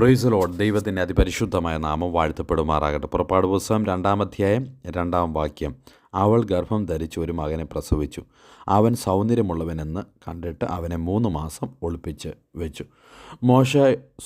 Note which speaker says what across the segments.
Speaker 1: പ്രൊയ്സ് load ദൈവത്തിന്റെ അതിപരിശുദ്ധമായ നാമം വാഴ്ത്തപ്പെടുമാറാകട്ടെ. പുറപ്പാട് പുസ്തകം രണ്ടാം അധ്യായം രണ്ടാം വാക്യം. അവൾ ഗർഭം ധരിച്ച് ഒരു മകനെ പ്രസവിച്ചു. അവൻ സൗന്ദര്യമുള്ളവനെന്ന് കണ്ടിട്ട് അവനെ മൂന്ന് മാസം ഒളിപ്പിച്ച് വെച്ചു. മോശ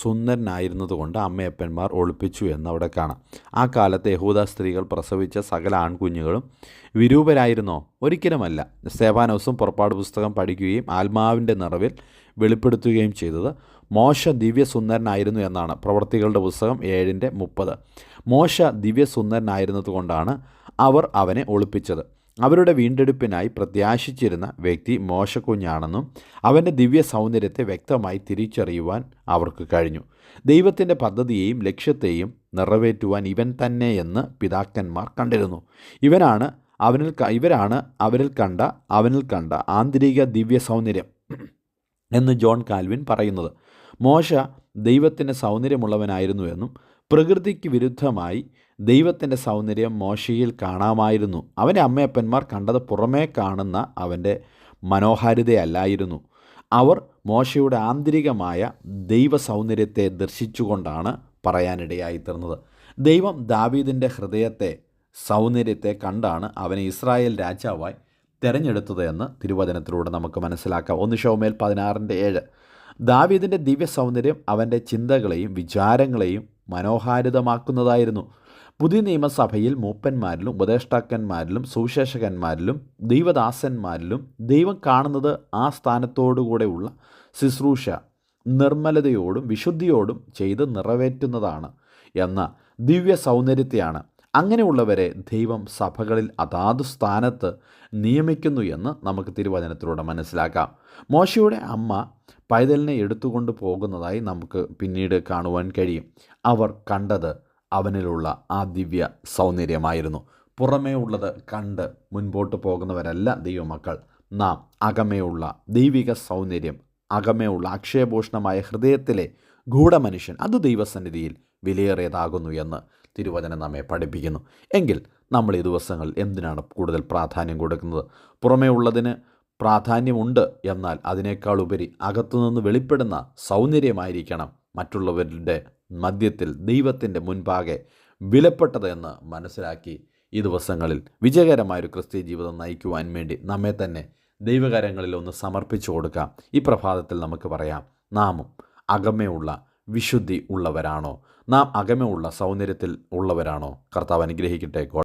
Speaker 1: സുന്ദരനായിരുന്നതുകൊണ്ട് അമ്മയപ്പന്മാർ ഒളിപ്പിച്ചു എന്ന് അവിടെ കാണാം. ആ കാലത്ത് യഹൂദ സ്ത്രീകൾ പ്രസവിച്ച സകല ആൺകുഞ്ഞുകളും വിരൂപരായിരുന്നോ? ഒരിക്കലുമല്ല. സ്തേവാനോസും പുറപ്പാട് പുസ്തകം പഠിക്കുകയും ആത്മാവിന്റെ നിറവിൽ വെളിപ്പെടുത്തുകയും ചെയ്തത് മോശ ദിവ്യസുന്ദരനായിരുന്നു എന്നാണ് പ്രവർത്തികളുടെ പുസ്തകം ഏഴിന്റെ മുപ്പത്. മോശ ദിവ്യസുന്ദരനായിരുന്നതുകൊണ്ടാണ് അവർ അവനെ ഒളിപ്പിച്ചത്. അവരുടെ വീണ്ടെടുപ്പിനായി പ്രത്യാശിച്ചിരുന്ന വ്യക്തി മോശക്കുഞ്ഞാണെന്നും അവന്റെ ദിവ്യ സൗന്ദര്യത്തെ വ്യക്തമായി തിരിച്ചറിയുവാൻ അവർക്ക് കഴിഞ്ഞു. ദൈവത്തിന്റെ പദ്ധതിയെയും ലക്ഷ്യത്തെയും നിറവേറ്റുവാൻ ഇവൻ തന്നെയെന്ന് പിതാക്കന്മാർ കണ്ടിരുന്നു. ഇവനാണ് അവനിൽ ഇവരാണ് അവരിൽ കണ്ട അവനിൽ കണ്ട ആന്തരിക ദിവ്യ സൗന്ദര്യം എന്ന് ജോൺ കാൽവിൻ പറയുന്നത്. മോശ ദൈവത്തിന്റെ സൗന്ദര്യമുള്ളവനായിരുന്നു എന്നും പ്രകൃതിക്ക് വിരുദ്ധമായി ദൈവത്തിന്റെ സൗന്ദര്യം മോശയിൽ കാണാമായിരുന്നു. അവന്റെ അമ്മയപ്പന്മാർ കണ്ടത് പുറമേ കാണുന്ന അവന്റെ മനോഹാരിതയല്ലായിരുന്നു. അവർ മോശയുടെ ആന്തരികമായ ദൈവ സൗന്ദര്യത്തെ ദർശിച്ചുകൊണ്ടാണ് പറയാനിടയായി തീർന്നത്. ദൈവം ദാവീദിന്റെ ഹൃദയത്തെ സൗന്ദര്യത്തെ കണ്ടാണ് അവനെ ഇസ്രായേൽ രാജാവായി തിരഞ്ഞെടുത്തത് എന്ന് തിരുവചനത്തിലൂടെ നമുക്ക് മനസ്സിലാക്കാം. ഒന്ന് ഷോമേൽ പതിനാറിന്റെ ഏഴ്. ദാവീദിന്റെ ദിവ്യ സൗന്ദര്യം അവന്റെ ചിന്തകളെയും വിചാരങ്ങളെയും മനോഹാരിതമാക്കുന്നതായിരുന്നു. പുതിയ നിയമസഭയിൽ മൂപ്പന്മാരിലും ഉപദേഷ്ടാക്കന്മാരിലും സുവിശേഷകന്മാരിലും ദൈവദാസന്മാരിലും ദൈവം കാണുന്നത് ആ സ്ഥാനത്തോടുകൂടെയുള്ള ശുശ്രൂഷ നിർമ്മലതയോടും വിശുദ്ധിയോടും ചെയ്ത് നിറവേറ്റുന്നതാണ് എന്ന ദിവ്യ സൗന്ദര്യത്തെയാണ് അങ്ങനെയുള്ളവരെ ദൈവം സഭകളിൽ അതാത് സ്ഥാനത്ത് നിയമിക്കുന്നു എന്ന് നമുക്ക് തിരുവചനത്തിലൂടെ മനസ്സിലാക്കാം. മോശയുടെ അമ്മ പൈതലിനെ എടുത്തുകൊണ്ട് പോകുന്നതായി നമുക്ക് പിന്നീട് കാണുവാൻ കഴിയും. അവർ കണ്ടത് അവനിലുള്ള ആ ദിവ്യ സൗന്ദര്യമായിരുന്നു. പുറമേ ഉള്ളത് കണ്ട് മുൻപോട്ട് പോകുന്നവരല്ല ദൈവമക്കൾ. നാം അകമേയുള്ള ദൈവിക സൗന്ദര്യം അകമേയുള്ള അക്ഷയഭൂഷണമായ ഹൃദയത്തിലെ ഗൂഢമനുഷ്യൻ അത് ദൈവസന്നിധിയിൽ വിലയേറിയതാകുന്നു എന്ന് തിരുവചനം നമ്മെ പഠിപ്പിക്കുന്നു. എങ്കിൽ നമ്മൾ ഈ ദിവസങ്ങൾ എന്തിനാണ് കൂടുതൽ പ്രാധാന്യം കൊടുക്കുന്നത്? പുറമേ ഉള്ളതിന് പ്രാധാന്യമുണ്ട് എന്നാൽ അതിനേക്കാൾ ഉപരി അകത്തുനിന്ന് വെളിപ്പെടുന്ന സൗന്ദര്യമായിരിക്കണം മറ്റുള്ളവരുടെ മധ്യത്തിൽ ദൈവത്തിന്റെ മുൻപാകെ വിലപ്പെട്ടത് എന്ന് മനസ്സിലാക്കി ഈ ദിവസങ്ങളിൽ വിജയകരമായൊരു ക്രിസ്ത്യ ജീവിതം നയിക്കുവാൻ വേണ്ടി നമ്മെ തന്നെ ദൈവകരങ്ങളിൽ ഒന്ന് സമർപ്പിച്ചു കൊടുക്കാം. ഈ പ്രഭാതത്തിൽ നമുക്ക് പറയാം നാമും അകമയുള്ള വിശുദ്ധി ഉള്ളവരാണോ? നാം അകമയുള്ള സൗന്ദര്യത്തിൽ ഉള്ളവരാണോ? കർത്താവ് അനുഗ്രഹിക്കട്ടെ.